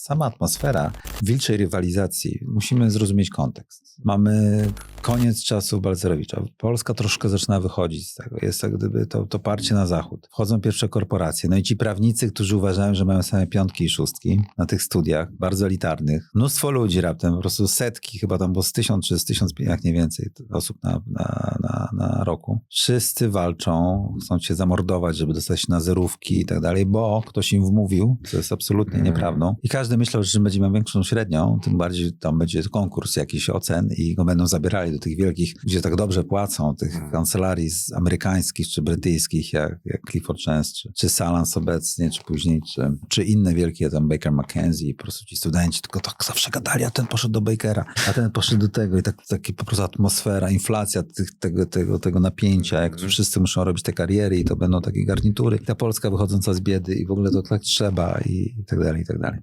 sama atmosfera wilczej rywalizacji, musimy zrozumieć kontekst. Mamy koniec czasów Balcerowicza. Polska troszkę zaczyna wychodzić z tego. Jest jak gdyby to, to parcie na zachód. Wchodzą pierwsze korporacje. No i ci prawnicy, którzy uważają, że mają same piątki i szóstki na tych studiach, bardzo elitarnych. Mnóstwo ludzi raptem, po prostu setki, chyba tam było z tysiąc czy z tysiąc, jak nie więcej osób na, na, na, na roku. Wszyscy walczą, chcą cię zamordować, żeby dostać na zerówki i tak dalej, bo ktoś im wmówił, co jest absolutnie Mhm. nieprawdą. I każdy myślał, że będzie miał większą średnią, tym bardziej tam będzie konkurs jakiś ocen i go będą zabierali do tych wielkich, gdzie tak dobrze płacą, tych Mhm. kancelarii z amerykańskich czy brytyjskich, jak, jak Clifford Chance, czy, czy Salans obecnie, czy później, czy, czy inne wielkie, tam Baker McKenzie i po prostu ci studenci tylko tak zawsze gadali, a ten poszedł do Bakera, a ten poszedł do tego i tak, taki po prostu atmosfera, inflacja tych, tego, tego, tego napięcia, jak Mhm. wszyscy muszą robić te kariery i to będą takie garnitury. Ta Polska wychodząca z biedy i w ogóle to tak trzeba i, i tak dalej, i tak dalej.